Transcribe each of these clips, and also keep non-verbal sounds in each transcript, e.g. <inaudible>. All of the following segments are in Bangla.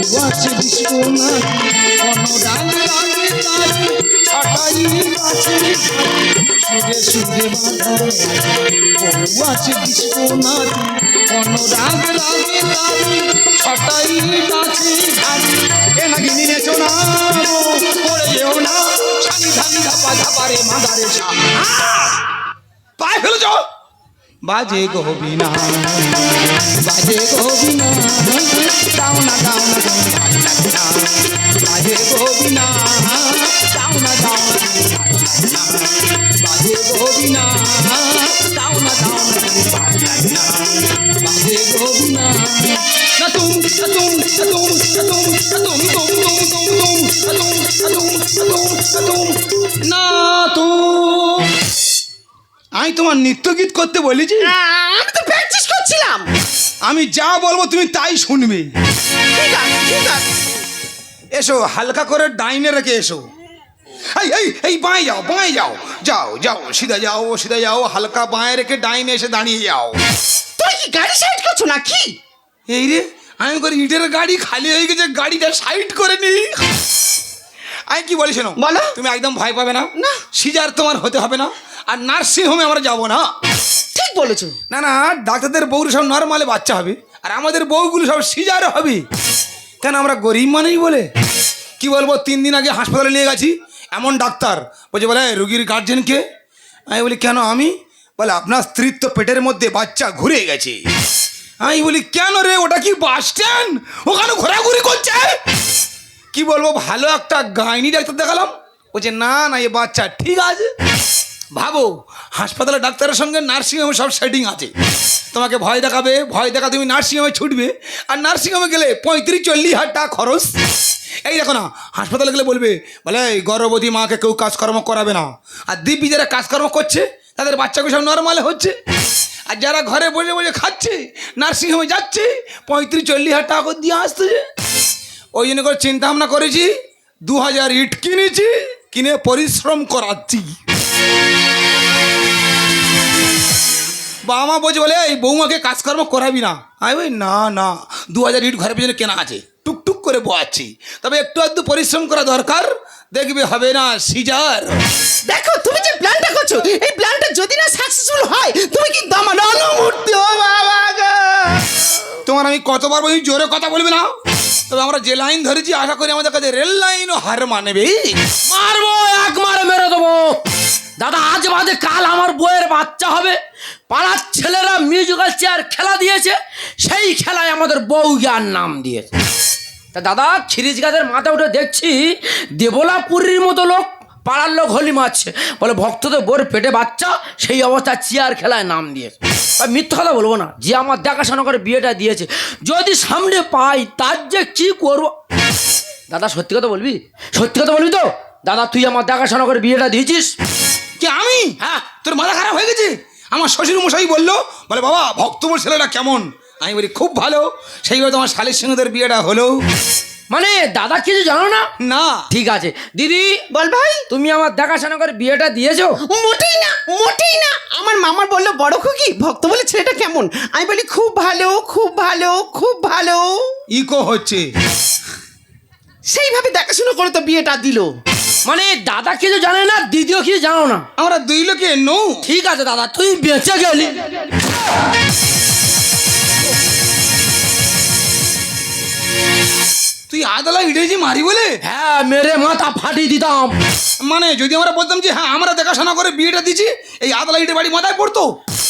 আছে বিশ্বনাথ অনুরাগ লাগে তার ছটাই আছে ফেলেছ বাজে গহবিনা বাজে গহবিনা দাও না দাও না বাজে গহবিনা দাও না দাও না বাজে গহবিনা দাও না দাও না বাজে গহবিনা না তুম না তুম না তুম তুম তুম তুম তুম তুম তুম না তুম আমি তোমার নৃত্য গীত করতে বলেছি? আমি তো প্র্যাকটিস করছিলাম। আমি যা বলব তুমি তাই শুনবে। ঠিক আছে ঠিক আছে। এসো হালকা করে ডাইনে রেখে এসো। এই এই এই বাঁয়ে যাও বাঁয়ে যাও। যাও যাও সিধা যাও সিধা যাও হালকা বাঁয়ে রেখে ডাইনে এসে দাঁড়িয়ে যাও। তুই কি গাড়ি সাইড করছ নাকি? এই রে আমি করে ইটের গাড়ি খালি হয়ে গেছে গাড়িটা সাইড করে নি। আমি কি বলি শোনো? বলো। তুমি একদম ভয় পাবে না। না। সিজার তোমার হতে হবে না। আর নার্সিং হোমে আমরা যাব না। ঠিক বলেছ। না না ডাক্তারদের বউর সব নর্মালে বাচ্চা হবে। আর আমাদের বউগুলো সব সিজার হবে। কেন আমরা গরিব মানুষ বলে? কি বলব তিন দিন আগে হাসপাতালে নিয়ে গেছি। এমন ডাক্তার। বলছে বলে রুগীর গার্জেনকে আমি বলি কেন আমি? বলে আপনার স্ত্রীর তো পেটের মধ্যে বাচ্চা ঘুরে গেছে। আমি বলি কেন রে? ওটা কি বাস স্ট্যান্ড ওখানে ঘোরাঘুরি করছে? কি বলব, ভালো একটা গাইনি ডাক্তার দেখালাম। বলছে, না না, এ বাচ্চা ঠিক আছে। ভাবো, হাসপাতালে ডাক্তারের সঙ্গে নার্সিংহোমে সব সেটিং আছে। তোমাকে ভয় দেখাবে, ভয় দেখা তুমি নার্সিংহোমে ছুটবে। আর নার্সিংহোমে গেলে পঁয়ত্রিশ, চল্লিশ হাজার টাকা খরচ। এই দেখো না, হাসপাতালে গেলে বলবে, বলে গর্ভবতী মাকে কেউ কাজকর্ম করাবে না। আর দিব্যি যারা কাজকর্ম করছে, তাদের বাচ্চাকে সব নর্মালে হচ্ছে। আর যারা ঘরে বসে বসে খাচ্ছে, নার্সিংহোমে যাচ্ছে, পঁয়ত্রিশ, চল্লিশ হাজার টাকা দিয়ে আসতেছে। ওই জন্য করে চিন্তা ভাবনা করেছি দু হাজার ইট কিনেছি কিনে পরিশ্রম করাচ্ছি। বাবা মা বলছে বলে এই বৌমাকে কাজকর্ম করাবি না। আমি বলি না না দু হাজার ইট ঘরের পেছনে কেনা আছে টুকটুক করে বোয়াচ্ছি। তবে একটু আধটু পরিশ্রম করা দরকার দেখবে হবে না সিজার। দেখো তুমি যে প্ল্যানটা করছ এই প্ল্যানটা যদি না সাকসেসফুল হয় তুমি কিন্তু আমার অনুমূর্তি ও বাবা গো? তোমার আমি কতবার বলি জোরে কথা বলবে না? তবে আমরা যে লাইন ধরেছি, আশা করি আমাদের কাছে রেল লাইনও হার মানবে। মারবো, এক মারে মেরে দেবো। দাদা, আজ বাদে কাল আমার বইয়ের বাচ্চা হবে। পাড়ার ছেলেরা মিউজিক্যাল চেয়ার খেলা দিয়েছে, সেই খেলায় আমাদের বউ জ্ঞান নাম দিয়েছে। তা দাদা খিরিজ গাছের মাথা উঠে দেখছি, দেবলাপুরীর মতো লোক পাড়ার লোক হোলি মারছে। বলে, ভক্তদের বোর পেটে বাচ্চা, সেই অবস্থা চেয়ার খেলায় নাম দিয়েছে। তা মিথ্যা কথা বলব না। যে আমার দেখাশোনা করে বিয়েটা দিয়েছে, যদি সামনে পাই, তার যে কি করব? দাদা, সত্যি কথা বলবি? সত্যি কথা বলবি তো? দাদা, তুই আমার দেখাশোনা করে বিয়েটা দিয়েছিস? কি, আমি? হ্যাঁ তোর মাথা খারাপ হয়ে গেছে? আমার শ্বশুর মশাই বলল, বলে, বাবা, ভক্তপুর ছেলেটা কেমন? আমি বলি, খুব ভালো। সেইভাবে তোমার শালির সিংহদের বিয়েটা হলো। মানে দাদা কিছু জানো না? না। ঠিক আছে। দিদি বল ভাই। তুমি আমার দেখাশোনা করে বিয়েটা দিয়েছ? মোটেই না মোটেই না। আমার মামার বলল বড় খুকি ভক্ত বলে ছেলেটা কেমন? আমি বলি খুব ভালো খুব ভালো খুব ভালো। ইকো হচ্ছে। সেইভাবে দেখাশোনা করে তো বিয়েটা দিল। মানে দাদা কিছু জানে না দিদিও কিছু জানো না। আমরা দুই লোকে নো। ঠিক আছে দাদা তুই বেঁচে গেলি। তুই আদালা ইটেছি মারি বলে? হ্যাঁ মেরে মাথা ফাটিয়ে দিতাম। মানে যদি আমরা বলতাম যে হ্যাঁ আমরা দেখাশোনা করে বিয়েটা দিচ্ছি এই আদালা ইটে বাড়ি মাথায় পড়তো?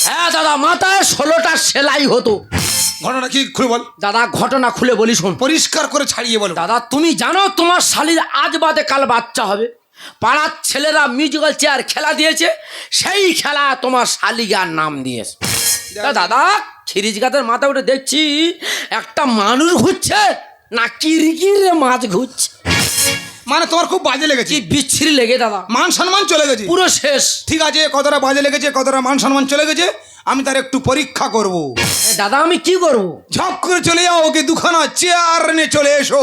হ্যাঁ দাদা মাথায় ষোলোটা সেলাই হতো। ঘটনা কি খুলে বল। দাদা ঘটনা খুলে বলি শোন। পরিষ্কার করে ছাড়িয়ে বল। দাদা তুমি জানো তোমার শালির আজ বাদে কাল বাচ্চা হবে। পাড়ার ছেলেরা মিউজিক্যাল চেয়ার খেলা দিয়েছে সেই খেলা তোমার শালিগার নাম দিয়েছে। দাদা খিরিজ গাছের মাথা উঠে দেখছি একটা মানুষ ঘুরছে না কিরকিরে মাছ ঘুরছে। মানে তোমার খুব বাজে লেগেছে। কি বিচ্ছিরি লেগে দাদা। মান সম্মান চলে গেছে। পুরো শেষ। ঠিক আছে কতটা বাজে লেগেছে কতটা মান সম্মান চলে গেছে আমি তার একটু পরীক্ষা করব। দাদা আমি কি করব? ঝপ করে চলে যাও ওকে দুখানা চেয়ার নিয়ে চলে এসো।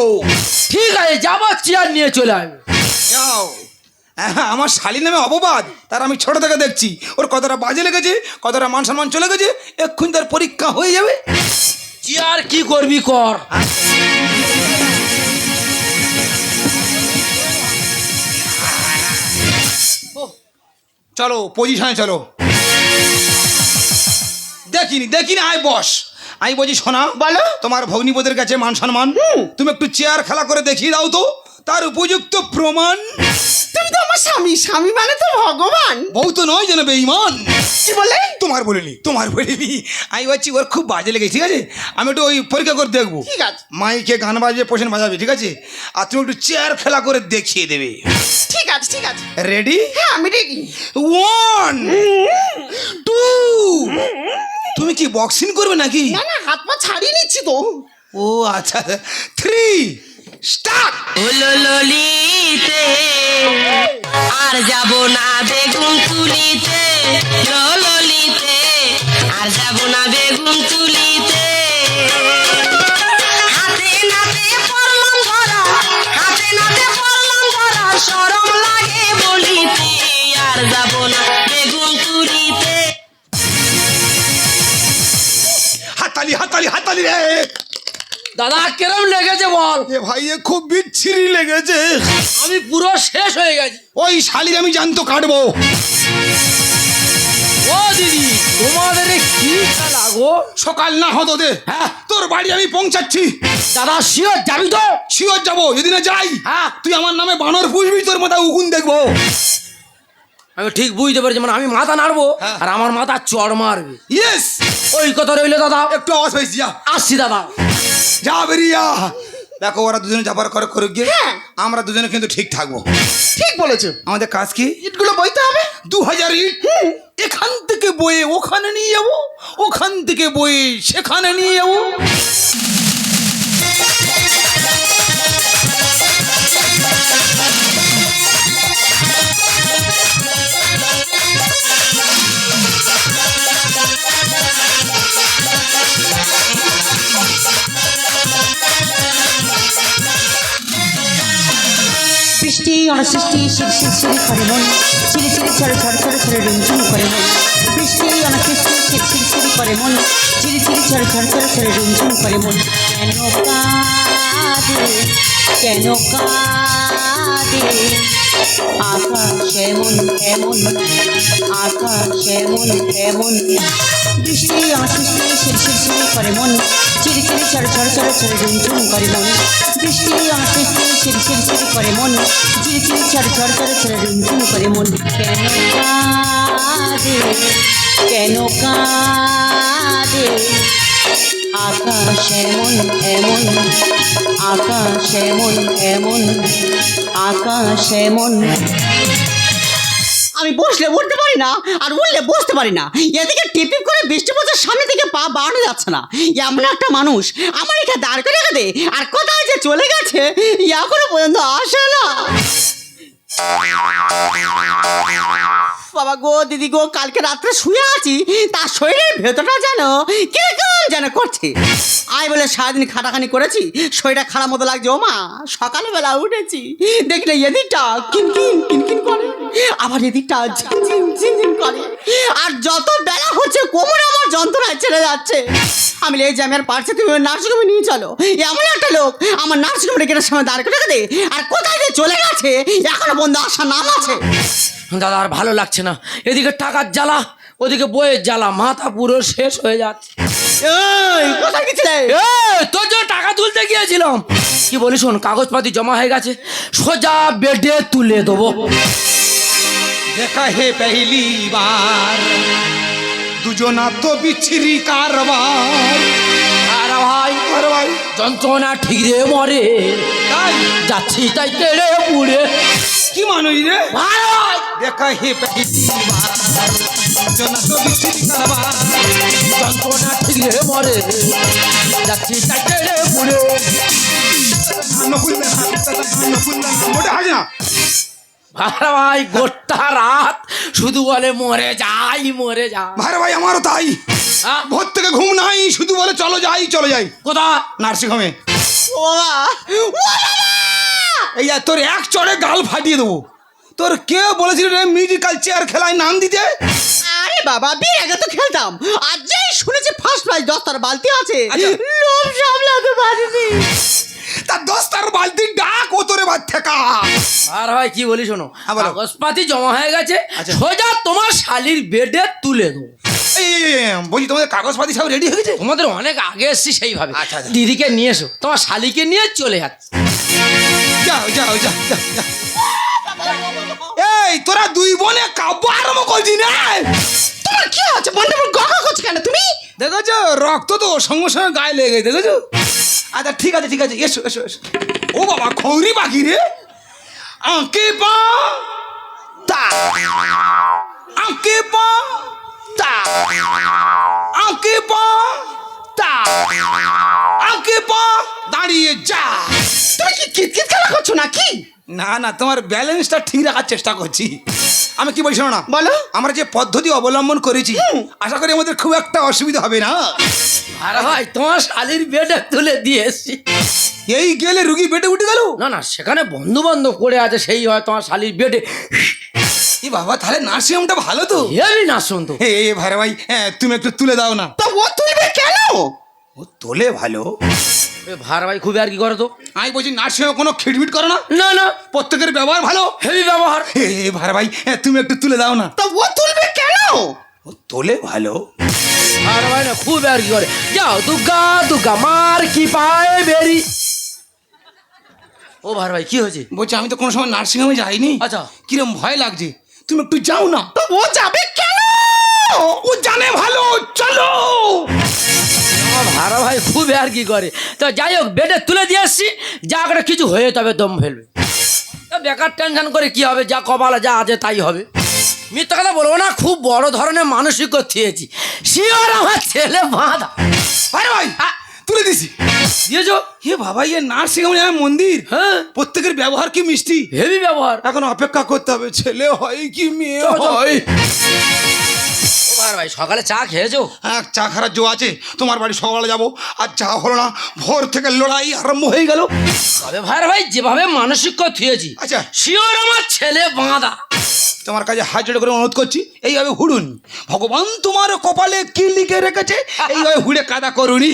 ঠিক আছে যাব চেয়ার নিয়ে চলে আসবে যাও। হ্যাঁ আমার শালী নামে অপবাদ তার আমি ছোট থেকে দেখছি। ওর কতটা বাজে লেগেছে কতটা মান সম্মান চলে গেছে এক্ষুনি তার পরীক্ষা হয়ে যাবে। চেয়ার কি করবি কর? চলো পজিশনে চলো। দেখিনি দেখিনি আয় বস। আমি বলছি শোনা বলো। তোমার ভগ্নিপদের কাছে মান সম্মান। তুমি একটু চেয়ার খেলা করে দেখিয়ে দাও তো। তার উপযুক্ত প্রমাণ। তুমি তো আমার স্বামী স্বামী মানে তো ভগবান। বউ তো নয় যেন বেইমান কি বলে তোমার বলিনি তোমার বলিনি। আমি বলছি ওর খুব বাজে লেগেছে ঠিক আছে? আমি একটু ওই পরীক্ষা করে দেখব। ঠিক আছে। মাইকে গান বাজিয়ে পোষণ বাজাবে ঠিক আছে? আর তুমি একটু চেয়ার খেলা করে দেখিয়ে দেবে। ঠিক আছে ঠিক আছে। রেডি হ্যাঁ আমি রেডি ওয়ান টু তুমি কি বক্সিং করবে নাকি? না না হাত পা ছাড়িয়ে নিচ্ছি তো। ও আচ্ছা থ্রি স্টার্ট হলো ললিতে আর যাব না বেগুন তুলিতে ললিতে আর যাব না বেগুন তুলিতে। হাতে নাতে পড়লাম ধরা হাতে নাতে পড়লাম ধরা সরম লাগে বলিতে। আর যাব না বেগুন তুলিতে। হাতালি হাতালি হাতালি রে! দাদা কেরম লেগেছে বল? এ ভাই এ খুব বিচ্ছিরি লেগেছে। আমি পুরো শেষ হয়ে গেছি। ওই শালির আমি জানতো কাটবো। ও দিদি তোমাদের এ কি খেলা গো? সকাল না হতো দে। হ্যাঁ। তোর বাড়ি আমি পৌঁছাচ্ছি। দাদা শিওর যাবি তো? শিওর যাব যদি না যাই। হ্যাঁ। তুই আমার নামে বানর পুষবি তোর মাথায় উকুন দেখব। আমি ঠিক বুঝতে পারছি মানে আমি মাথা নাড়বো হ্যাঁ। আর আমার মাথা চড় মারবে। ইয়েস ওই কথা রইল দাদা। একটু আওয়াজ পেয়েছি যা। আসছি দাদা। যা বেরিয়া। দেখো ওরা দুজনে যাবার করে করুক গিয়ে। হ্যাঁ। আমরা দুজনে কিন্তু ঠিক থাকব। ঠিক বলেছ। আমাদের কাজ কি? ইটগুলো বইতে হবে? দু হাজার ইট। এখান থেকে বয়ে ওখানে নিয়ে যাব। ওখান থেকে বয়ে সেখানে নিয়ে যাব। অনসৃষ্টি শির শির শিরি করে মন চিরি চিরি ছড়ে ছড়ে ছড়ে ছড়ে রিমঝিম করে মন বৃষ্টি অনসৃষ্টি শির শির শিরি করে মন চিরি চিরি ছড়ে ছড়ে ছড়ে ছড়ে রিমঝিম করে মন কেন কাঁদে কেন কাঁদে? আকাশ এমন এমন, আকাশ এমন এমন। বৃষ্টি অনসৃষ্টি শির শির শিরি করে মন চিরি চিরি ছড়ে ছড়ে ছড়ে ছড়ে রিমঝিম করে মন বৃষ্টি শিরি করে মন চিরি চিরি ছড়ে ছড়ে ছড়ে ছড়ে রিমঝিম করে মন কেন কাঁদে? কেন কাঁদে? আকাশ এমন এমন, আকাশ এমন এমন, আকাশ এমন আমি বসলে উঠতে পারি না, আর উঠলে বসতে পারি না। এদিকে টিপিপ করে বৃষ্টি পড়ছে, সামনে থেকে পা বাড়ানো যাচ্ছে না। এমন একটা মানুষ, আমার এখানে দাঁড় করে দে, আর কোথায় যে চলে গেছে, এখনও পর্যন্ত আসে না। বাবা গো, দিদি গো, কালকে রাত্রে শুয়ে আছি, তার শরীরের ভেতরটা যেন কীরকম যেন করছে। আমি বলে সারাদিন খাটাখানি করেছি, শরীরটা খারাপ মতো লাগছে। ও মা সকালবেলা উঠেছি, দেখলে এদিকটা কিনকিন কিনকিন করে, আবার এদিকটা ঝিনঝিন ঝিনঝিন করে। আর যত বেলা হচ্ছে, কোমরে আমার যন্ত্রণায় ছেড়ে যাচ্ছে। আমি এই যে আমি আর পারছি তুমি নার্সিংহোমে নিয়ে চলো। এমন একটা লোক আমার নার্সিংহোমে গেটের সামনে দাঁড় করে দে। আর কোথায় যে চলে গেছে এখনও বন্ধু আসার নাম আছে। দাদা আর ভালো লাগছে না। এদিকে টাকার জ্বালা ওদিকে বইয়ের জ্বালা মাথা পুরো শেষ হয়ে যাচ্ছে। এই কোথায় গেছিলে? তোর জন্য টাকা তুলতে গিয়েছিলাম। কি বলি শোন কাগজপাতি জমা হয়ে গেছে সোজা বেডে তুলে দেবো। দেখা হে পহলি বার। দুজনা তো বিচ্ছিরি কারবার। আর ভাই আর ভাই যন্ত্রণা ঠিক রে মরে। তাই? যাচ্ছি তাই তেড়ে পুড়ে। কি মানুষ রে? ভাই দেখা হে দুজনা তো বিচ্ছিরি কারবার। যন্ত্রণা মরে। যাচ্ছি তাই তেড়ে পুড়ে। মোটে না। ভাই ভাই গোটা রাত শুধু বলে মরে যাই মরে যাই ভারে ভাই আমারও তাই। হ্যাঁ? ভোর থেকে ঘুম নাই শুধু বলে চলো যাই চলো যাই। কোথা নার্সিং হোমে ও বাবা! ও বাবা! এই তোর এক চড়ে গাল ফাটিয়ে দেবো। তোর কে বলেছিল রে মিউজিক্যাল চেয়ার খেলায় নাম দিতে? আরে বাবা বিয়ের আগে তো খেলতাম। আর যেই শুনেছি ফার্স্ট প্রাইজ দশটার বালতি আছে। আচ্ছা। লোভ সামলাতে পারিনি। তার দশটার বালতি ডাক ও তোরে ঠেকা। আর ভাই কি বলি শোনো? হ্যাঁ, কাগজপাতি জমা হয়ে গেছে আচ্ছা। সোজা তোমার শালির বেডে তুলে দেবো। বলছি তোমাদের কাগজপাতি সব রেডি হয়ে গেছে? তোমাদের অনেক আগে এসছি সেইভাবে। আচ্ছা, আচ্ছা। দিদিকে নিয়ে এসো। তোমার শালিকে নিয়ে চলে যাচ্ছে। যাও যাও যাও। এই তোরা দুই বোনে কাব্য আরম্ভ করছি না? তোমার কি আছে? বন্ধু গগা করছে কেন তুমি? দেখেছ? রক্ত তো সঙ্গে সঙ্গে গায়ে লেগে গেছে দেখেছ? আচ্ছা ঠিক আছে ঠিক আছে, এসো এসো এসো। ও বাবা, খৌরি বাকি রে। আঁকে পা, তা। আঁকে পা, তা। আঁকে পা, তা। আঁকে পা, দাঁড়িয়ে যা। তুমি কি কিতকিত খেলা করছ নাকি? না না, তোমার ব্যালেন্সটা ঠিক রাখার চেষ্টা করছি। আমি কি বলছি না? বলো। আমরা যে পদ্ধতি অবলম্বন করেছি আশা করি আমাদের খুব একটা অসুবিধা হবে না। আর ভাই তোমার শালির বেডে তুলে দিয়ে এসছি। এই গেলে রুগী বেটে উঠে গেল? না না সেখানে বন্ধু বান্ধব করে আছে সেই হয় তোমার শালির বেডে। এই বাবা তাহলে নার্সিংহোমটা ভালো তো? হেবি না শুনতো এই এই ভাই ভাই হ্যাঁ তুমি একটু তুলে দাও না। তা ও তুলবে কেন? ও তোলে ভালো। ভার ভাই খুবই আর কি করে তো? আমি বলছি নার্সিংহোমে কোনো খিটমিট করো না? না না। প্রত্যেকের ব্যবহার ভালো? হেভি ব্যবহার। এই এই ভাই তুমি একটু তুলে দাও না। তা ও তুলবে কেন? ও তোলে ভালো। আর ভাই না খুব আর কি করে? যাও দুর্গা দুর্গা মার কি পায় বেরি। ও ভার ভাই কি হয়েছে? বলছি আমি তো কোনো সময় নার্সিংহোমে যাইনি। আচ্ছা। কিরম ভয় লাগছে? তুমি একটু যাও না। তা ও যাবে কেন? ও জানে ভালো খুব আর কি করে? তো যাই হোক বেডে তুলে দিয়ে আসছি। যা করে কিছু হয়ে তবে দম ফেলবে। তা বেকার টেনশন করে কি হবে? যা কপালে যা আছে তাই হবে। মিথ্যা কথা বলব না খুব বড় ধরনের মানসিক থিয়েছি শিওর আমার ছেলে বাঁধা। আরে ভাই তুলে দিছি। দিয়েছ? এ বাবা ইয়ে নার্সিংহোমে আমার মন্দির। হ্যাঁ। প্রত্যেকের ব্যবহার কি মিষ্টি? হেভি ব্যবহার। এখন অপেক্ষা করতে হবে ছেলে হয় কি মেয়ে। হয়? ও ভাই সকালে চা খেয়েছো? হ্যাঁ চা খারাপ জো আছে তোমার বাড়ি সকালে যাব আর চা হলো না ভোর থেকে লড়াই আরম্ভ হয়ে গেল। তবে ভাই ভাই যেভাবে মানসিক থিয়েছি আচ্ছা। শিওর আমার ছেলে বাঁধা। তোমার কাছে হাত জোড়ে করে অনুরোধ করছি এইভাবে হুড়ুন। ভগবান তোমার কপালে কি লিখে রেখেছে এইভাবে হুড়ে কাদা করুনি।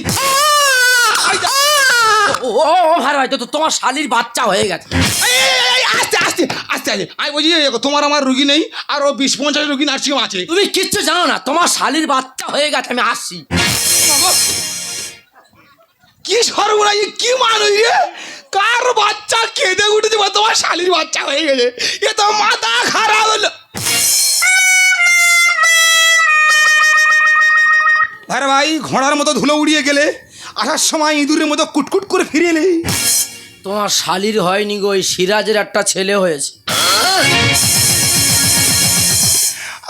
ও ভাই ভাই তো তোমার শালির বাচ্চা হয়ে গেছে। আস্তে আস্তে আস্তে আস্তে। আমি বলছি তোমার আমার রুগী নেই আরও বিশ পঞ্চাশ রুগী নার্সিং আছে। তুমি কিচ্ছু জানো না তোমার শালির বাচ্চা হয়ে গেছে আমি আসছি। কি সর্বনাশ কি মানুষ রে? কার বাচ্চা কেঁদে উঠেছে? বা তোমার শালির বাচ্চা হয়ে গেছে। এ তো মাথা খারাপ হলো। আরে ভাই ঘোড়ার মতো ধুলো উড়িয়ে গেলে আসার সময় ইঁদুরের মতো কুটকুট করে ফিরে এলে। তোমার শালির হয়নি গো ওই সিরাজের একটা ছেলে হয়েছে।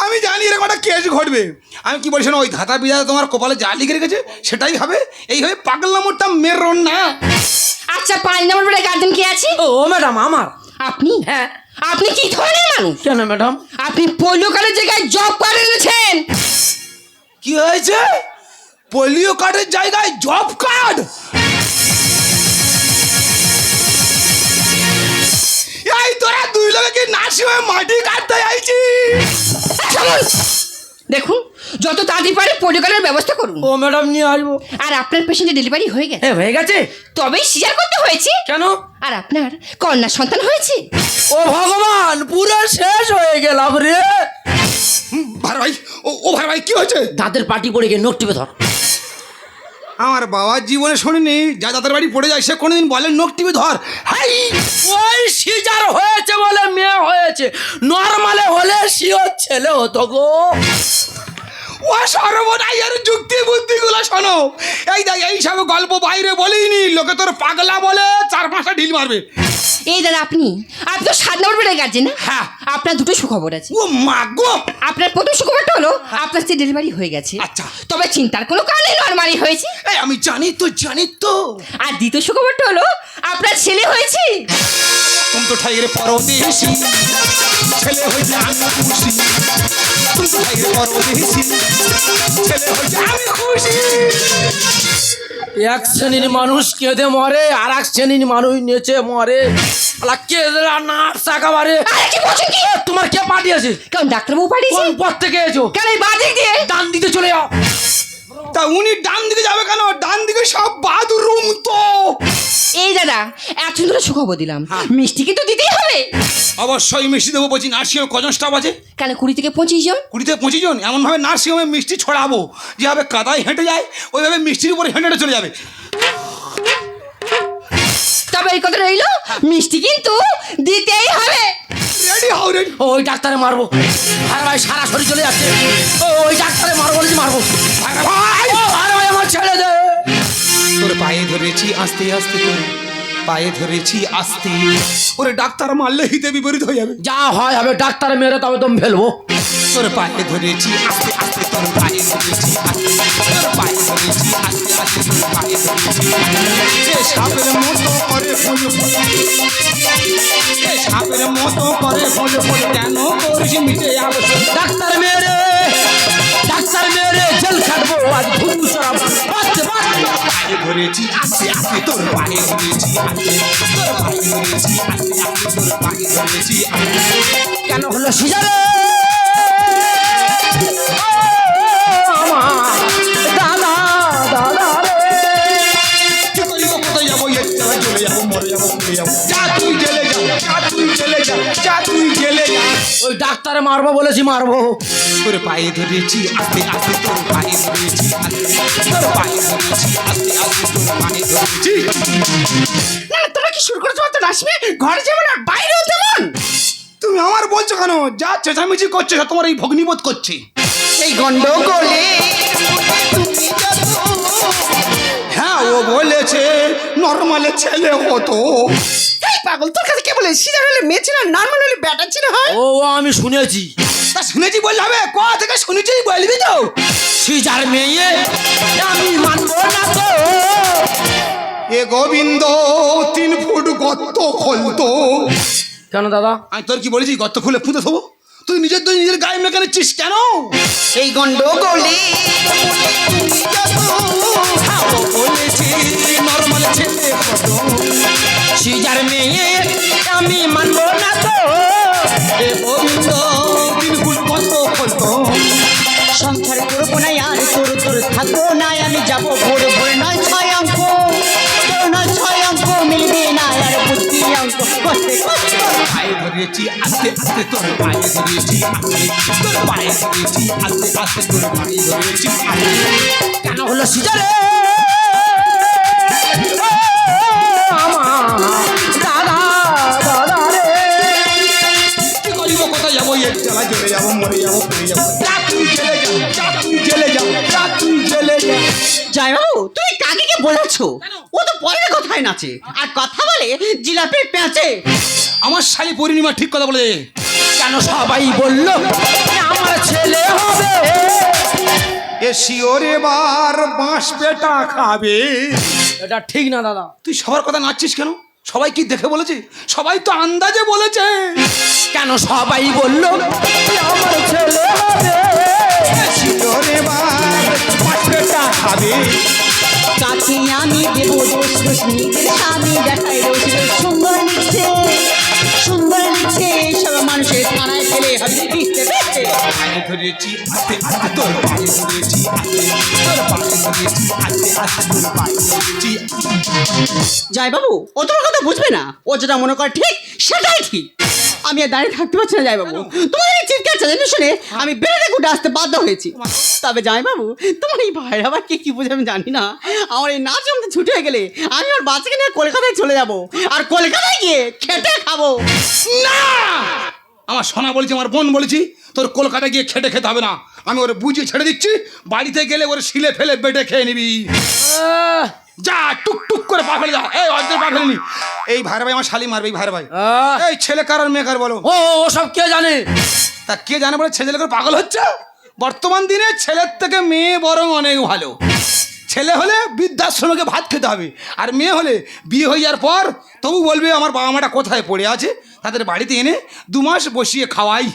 আমি জানি এরকম একটা কেস ঘটবে। আমি কি বলছি না ওই ধাতা বিধাতা তোমার কপালে যা লিখে রেখেছে সেটাই হবে। এই এইভাবে পাগলামোরটা মেরন না। আচ্ছা পাঁচ নম্বর বেডে গার্জেন কে আছে? ও ম্যাডাম আমার। আপনি? হ্যাঁ। আপনি কি ধরনের মানুষ? কেন ম্যাডাম আপনি পোলিও কার্ডের জায়গায় জব করে এনেছেন। কি হয়েছে? পোলিও কার্ডের জায়গায় জব কার্ড তোরা দুই লোকে কি নার্সিং হয়ে মাটি কাটতে আইছি দেখুন যত তাড়াতাড়ি পারে পোলিও ব্যবস্থা করুন। ও ম্যাডাম নিয়ে আসব। আর আপনার পেশেন্টের ডেলিভারি হয়ে গেছে। এ হয়ে গেছে? তবেই সিজার করতে হয়েছে। কেন? আর আপনার কন্যা সন্তান হয়েছে। ও ভগবান পুরো শেষ হয়ে গেলাম রে। ভাই ভাই ও ও ভাই ভাই কি হয়েছে? দাঁতের পাটি পড়ে গিয়ে নোক টিপে ধর। আমার বাবার জীবনে শুনিনি, যা দাদার বাড়ি পড়ে যায়, সে কোনোদিন বলে, নখ টিভি ধর। হাই! ওই সিজার হয়েছে বলে মেয়ে হয়েছে। নর্মালে হলে সিও ছেলে হতো গো। ও সর্বনাই আর যুক্তি বুদ্ধিগুলো শোনো। এই দেখ, এইসব গল্প বাইরে বলিনি। লোকে তোর পাগলা বলে চার পাঁচটা ঢিল মারবে। এই দাদা আপনি। আপনি তো সাত নম্বর বেডে গার্জেন না? হ্যাঁ। আপনার দুটো সুখবর আছে। ও মা গো! আপনার প্রথম সুখবরটা হলো আপনার স্ত্রী ডেলিভারি হয়ে গেছে। আচ্ছা। তবে চিন্তার কোনো কারণে নর্মালি হয়েছে। এই আমি জানি তো জানি তো। আর দ্বিতীয় সুখবরটা হলো আপনার ছেলে হয়েছে। তুমি তো ঠাইরে পরদেশি। ছেলে হয়েছে আমি খুশি। তুমি তো ঠাইরে পরদেশি। ছেলে হয়েছে আমি খুশি। এক শ্রেণির মানুষ কেঁদে মরে আর এক শ্রেণির মানুষ নেচে মরে। তোমার কে পাঠিয়েছে? কারণ ডাক্তারবাবু পাঠিয়েছে? কোন পথ থেকে এসো? কেন এই বাদিক দিয়ে? ডান দিতে চলে যাও। তা উনি ডান দিকে যাবে কেন? ডান দিকে সব বাথরুম তো এই দাদা এতদিন সুন্দর সুখবর দিলাম। মিষ্টি কিন্তু দিতেই হবে। অবশ্যই মিষ্টি দেবো বলছি নার্সিংহোমে কজন স্টাফ আছে? কেন কুড়ি থেকে পঁচিশ জন। কুড়ি থেকে পঁচিশ জন? এমনভাবে নার্সিংহোমে মিষ্টি ছড়াবো যেভাবে কাদায় হেঁটে যায় ওইভাবে মিষ্টির উপরে হেঁটে হেঁটে চলে যাবে। তবে এই কথা রইল মিষ্টি কিন্তু দিতেই হবে। রেডি হও রেডি। ওই ডাক্তারে মারবো। ভাই ভাই সারা শরীর চলে যাচ্ছে। ও, ওই ডাক্তারে মারবো বলেছি মারবো। ভাই! ভাই আমার ছেড়ে দে। তোর পায়ে ধরেছি আস্তে আস্তে তোর পায়ে ধরেছি আস্তে। ওরে ডাক্তার মারলে হিতে বিপরীত হয়ে যাবে। যা হয় হবে ডাক্তারে মেরে তবে দম ফেলব। তোর পায়ে ধরেছি আস্তে আস্তে তোর পায়ে ধরেছি আস্তে তোর পায়ে ধরেছি আস্তে আস্তে তোর পায়ে ধরেছি সাপের মতো করে ফুল ফুল। সাপের মতো করে ফুল ফুল কেন করিস মিটে আবশ্যক ডাক্তার মেরে ডাক্তার মেরে জেল খাটবো আজ ঘুরু সরাব পায়ে ধরেছি আস্তে আস্তে তোর পায়ে কেন হলো সিজারে ওই ডাক্তারে মারবো বলেছি মারবো। তোর পায়ে ধরেছি আস্তে আস্তে তোর পায়ে ধরেছি তোর পায়ে ধরেছি আস্তে আস্তে তোর পায়ে ধরেছি। না তোরা কি শুরু করেছ তো রাসমি ঘরে যেমন আর বাইরেও তেমন তুমি আমার বলছো কেন? যা চেঁচামেচি করছে তোমার এই ভগ্নিবোধ করছে। এই গন্ডগোলে নর্মালে ছেলে হতো। এই পাগল তোর কাছে কে বলে? সিজার হলে মেয়ে ছিল নর্মাল হলে ব্যাটার ছিল হয়? ও ও আমি শুনেছি। তা শুনেছি বললে হবে? কোথা থেকে শুনেছি বলবি তো? সিজার মেয়ে আমি মানবো না তো। এ গোবিন্দ তিন ফুট গর্ত খোলতো। কেন দাদা? আমি তোর কি বলেছি গর্ত খুলে পুঁতে থবো? তুই নিজের তুই নিজের গায়ে মেখে নিচ্ছিস কেন? এই গন্ডগোলে। ধরেছি আস্তে আস্তে তোর পায়ে ধরেছি তোর পায়ে ধরেছি, আস্তে আস্তে তোর পায়ে ধরেছি কেন হলো সিজারে? চালা চলে যাব? মরে যাব পড়ে যাব। তুই জেলে যা যা তুই জেলে যা যা। তুই জেলে যা। জয় বাবু তুমি কাকে কি বলেছ ও তো পরের কথায় নাচে। আর কথা বলে জিলাপি পেঁচে। আমার শালি পূর্ণিমা ঠিক কথা বলে কেন সবাই বলল আমার ছেলে হবে। এ শিওরে বার বাঁশ পেটা খাবে। এটা ঠিক না দাদা। তুই সবার কথা নাচছিস কেন? সবাই কি দেখে বলেছে? সবাই তো আন্দাজে বলেছে। কেন সবাই বলল? আমার ছেলে হবে। খাবে। কাকে আমি দেবো দোষ দোষ নিজের স্বামী দেখাই সুন্দর লিখছে সুন্দর লিখছে সব মানুষের থানায় ফেলে হবে লিখতে লিখতে ধরেছি আস্তে আস্তে তোর পায়ে ধরেছি। পায়ে ধরেছি আস্তে আস্তে তোর পায়ে ধরেছি জয় বাবু ও তোমার কথা বুঝবে না। ও যেটা মনে করে ঠিক সেটাই ঠিক। আমি আর দাঁড়িয়ে থাকতে পারছি না জয় বাবু তোমার এই চিৎকার চালানো শুনে আমি বেড়ে উঠে আসতে বাধ্য হয়েছি। তবে জয় বাবু তোমার এই ভাইয়ের আবার কে কি বুঝে আমি জানি না। আমার এই নাচ আমাদের ছুটে হয়ে গেলে আমি ওর বাচ্চাকে নিয়ে কলকাতায় চলে যাব। আর কলকাতায় গিয়ে খেটে খাব। না! আমার সোনা বলেছি আমার বোন বলেছি তোর কলকাতা গিয়ে খেটে খেতে হবে না। আমি ওরে বুঝিয়ে ছেড়ে দিচ্ছি বাড়িতে গেলে ওর শিলে ফেলে বেটে খেয়ে নিবি। যা টুক টুক করে পা ফেলে যা এই অর্ধেক পা ফেলেনি এই ভাই ভাই আমার শালি মারবে এই ভাই। ভাই এই ছেলে কারোর মেয়ে কার বলো? ও ও সব কে জানে? তা কে জানে বলে ছেলে করে পাগল হচ্ছে? বর্তমান দিনে ছেলের থেকে মেয়ে বরং অনেক ভালো। ছেলে হলে বৃদ্ধাশ্রমকে ভাত খেতে হবে আর মেয়ে হলে বিয়ে হয়ে যাওয়ার পর তবু বলবে আমার বাবা মাটা কোথায় পড়ে আছে তাদের বাড়িতে এনে দু মাস বসিয়ে খাওয়াই।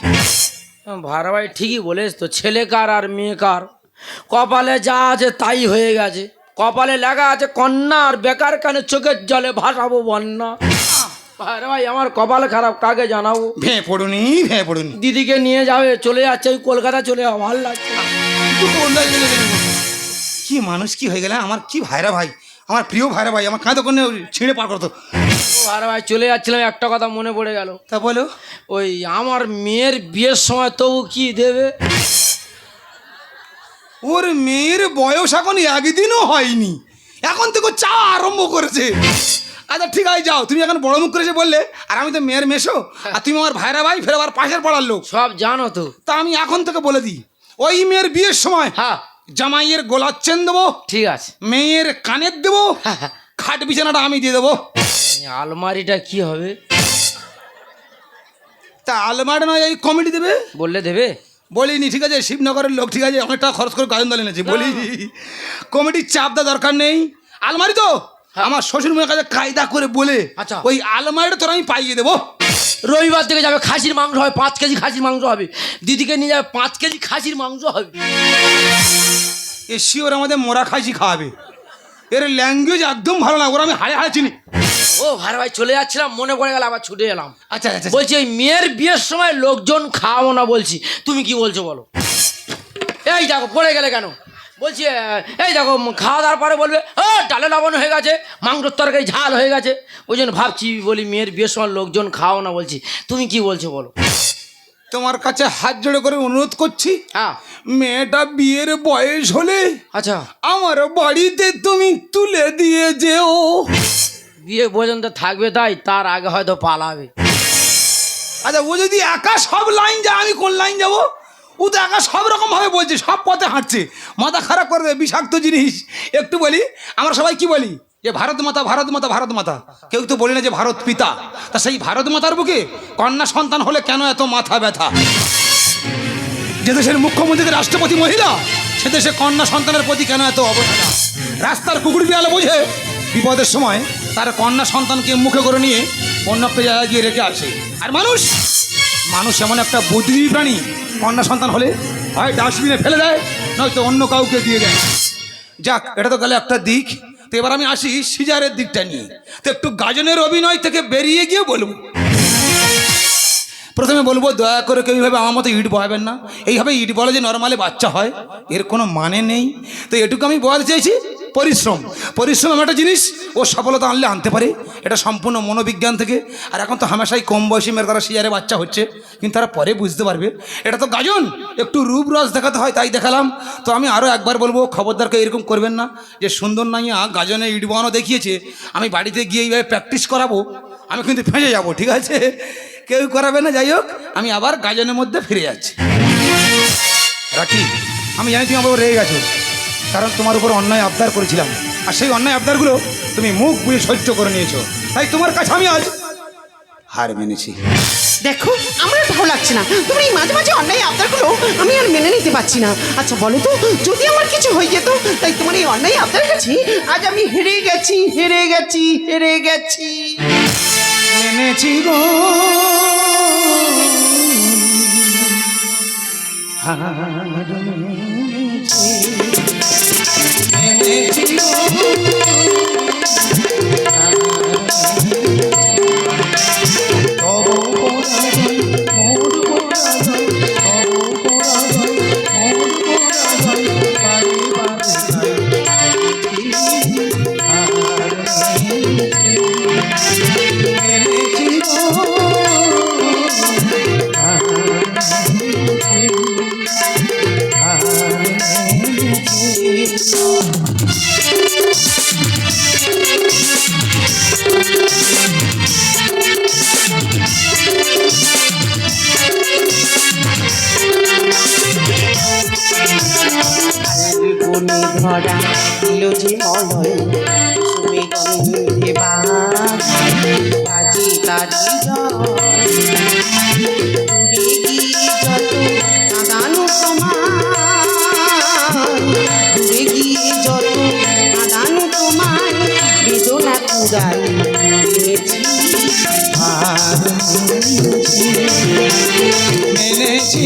ভাড়া ভাই ঠিকই বলেছ তো ছেলে কার আর মেয়ে কার? কপালে যা আছে তাই হয়ে গেছে। কপালে লেখা আছে কন্যা আর বেকার কানে চোখের জলে ভাসাবো বন্যা? ভাই আমার কপাল খারাপ কাকে জানাব? ভেঁ পড়ুনি ভেঁ পড়ুনি। দিদিকে নিয়ে যাবে চলে যাচ্ছে ওই কলকাতা চলে যাওয়া ভালো লাগছে কি মানুষ কি হয়ে গেলে? আমার কি ভাইরা ভাই? আমার প্রিয় ভাইরা ভাই আমার কাঁধে কোনো ছিঁড়ে পার করতো। ভাইরা ভাই চলে যাচ্ছিলাম একটা কথা মনে পড়ে গেল। তা বলো। ওই আমার মেয়ের বিয়ের সময় তবু কি দেবে? ওর মেয়ের বয়স এখন একদিনও হয়নি। এখন থেকে চা আরম্ভ করেছে। আচ্ছা ঠিক আছে যাও। তুমি এখন বড় মুখ করেছে বললে আর আমি তো মেয়ের মেশো আর তুমি আমার ভাইরা ভাই ফের আবার পাশের পড়ার লোক। সব জানো তো। তা আমি এখন থেকে বলে দিই ওই মেয়ের বিয়ের সময় হ্যাঁ। জামাইয়ের গোলার চেন দেবো ঠিক আছে। মেয়ের কানের দেবো <laughs> খাট বিছানাটা আমি দিয়ে দেবো। আলমারিটা কি হবে? তা আলমারি নয় এই কমিটি দেবে। বললে দেবে? বলিনি ঠিক আছে শিবনগরের লোক ঠিক আছে অনেকটা খরচ করে গাজন দল এনেছি বলি কমিটির চাপ দেওয়া দরকার নেই। আলমারি তো? আমার শ্বশুর মেয়ের কাছে কায়দা করে বলে আচ্ছা। ওই আলমারিটা তোর আমি পাইয়ে দেবো। রবিবার থেকে যাবে খাসির মাংস হবে পাঁচ কেজি খাসির মাংস হবে। দিদিকে নিয়ে যাবে পাঁচ কেজি খাসির মাংস হবে। এ শিওর আমাদের মোরা খাইছি খাওয়াবে। এর ল্যাঙ্গুয়েজ একদম ভালো না ওরা আমি হাড়ে হাড়ে চিনি। ও ভাই ভাই চলে যাচ্ছিলাম মনে পড়ে গেল আবার ছুটে এলাম। আচ্ছা আচ্ছা বলছি এই মেয়ের বিয়ের সময় লোকজন খাওয়াবো না বলছি তুমি কি বলছো বলো? এই দেখো পড়ে গেলে কেন? বলছি এই দেখো খাওয়া দাওয়ার পরে বলবে ও ডালে লবণ হয়ে গেছে মাংসর তরকারি ঝাল হয়ে গেছে। ওই জন্য ভাবছি বলি মেয়ের বিয়ের সময় লোকজন খাওয়াও না বলছি তুমি কি বলছো বলো? তোমার কাছে হাত জোড়ে করে অনুরোধ করছি। হ্যাঁ। মেয়েটা বিয়ের বয়স হলে আচ্ছা। আমার বাড়িতে তুমি তুলে দিয়ে যেও। বিয়ে পর্যন্ত থাকবে তাই তার আগে হয়তো পালাবে। আচ্ছা ও যদি একা সব লাইন যায় আমি কোন লাইন যাব? ও তো একা সব রকম ভাবে বলছে সব পথে হাঁটছে। মাথা খারাপ করে বিষাক্ত জিনিস। একটু বলি আমরা সবাই কি বলি? যে ভারত মাতা ভারত মাতা ভারত মাতা। কেউ তো বলি না যে ভারত পিতা। তা সেই ভারত মাতার বুকে কন্যা সন্তান হলে কেন এত মাথা ব্যথা? যে দেশের মুখ্যমন্ত্রী রাষ্ট্রপতি মহিলা, সে দেশে কন্যা সন্তানের প্রতি কেন এত অবহেলা? রাস্তার কুকুর বিড়ালে বোঝে, বিপদের সময় তার কন্যা সন্তানকে মুখে করে নিয়ে অন্য একটা জায়গায় গিয়ে রেখে আসে। আর মানুষ মানুষ এমন একটা বুদ্ধিজীবী প্রাণী, কন্যা সন্তান হলে হয় ডাস্টবিনে ফেলে দেয়, নয়তো অন্য কাউকে দিয়ে দেয়। যাক, এটা তো গেলে একটা দিক। তো এবার আমি আসি সিজারের দিকটা নিয়ে। তো একটু গাজনের অভিনয় থেকে বেরিয়ে গিয়ে বলব। প্রথমে বলব, দয়া করে কেউ এইভাবে আমার মতো ইট বহাবেন না। এইভাবে ইট বলে যে নর্মালে বাচ্চা হয়, এর কোনো মানে নেই। তো এটুকু আমি বলতে চাইছি, পরিশ্রম। পরিশ্রম একটা জিনিস, ও সফলতা আনলে আনতে পারে। এটা সম্পূর্ণ মনোবিজ্ঞান থেকে। আর এখন তো হামেশাই কম বয়সী মেয়ের তারা সিজারে বাচ্চা হচ্ছে, কিন্তু তারা পরে বুঝতে পারবে। এটা তো গাজন, একটু রূপ রস দেখাতে হয়, তাই দেখালাম। তো আমি আরও একবার বলব, খবরদারকে এরকম করবেন না যে, সুন্দর নাইয়া গাজনে ইট বহানো দেখিয়েছে, আমি বাড়িতে গিয়ে এইভাবে প্র্যাকটিস করাবো। আমি কিন্তু ফেঁসে যাব, ঠিক আছে? কেউ করাবে না, যাই হোক, আমি আবার গাজনের মধ্যে ফিরে যাচ্ছি। রাখি, আমি জানি তুমি আমার রেগে গেছো, কারণ তোমার উপর অন্যায় আবদার করেছিলাম। আর সেই অন্যায় আবদারগুলো তুমি মুখ বুঝে সহ্য করে নিয়েছো। তাই তোমার কাছে আমি আজ হার মেনেছি। দেখো, আমার ভালো লাগছে না। তুমি এই মাঝে মাঝে অন্যায় আবদারগুলো আমি আর মেনে নিতে পারছি না। আচ্ছা বলো তো, যদি আমার কিছু হয়ে যেত, তাই তোমার এই অন্যায় আবদার কাছে আজ আমি হেরে গেছি হেরে গেছি হেরে গেছি। মেনেছি গো। মেনেছি গো। ফাল্গুনে ধরা দিল যে মলয় সুমে গন্ধে বাজে তারি হার মেনেছি মেনেছি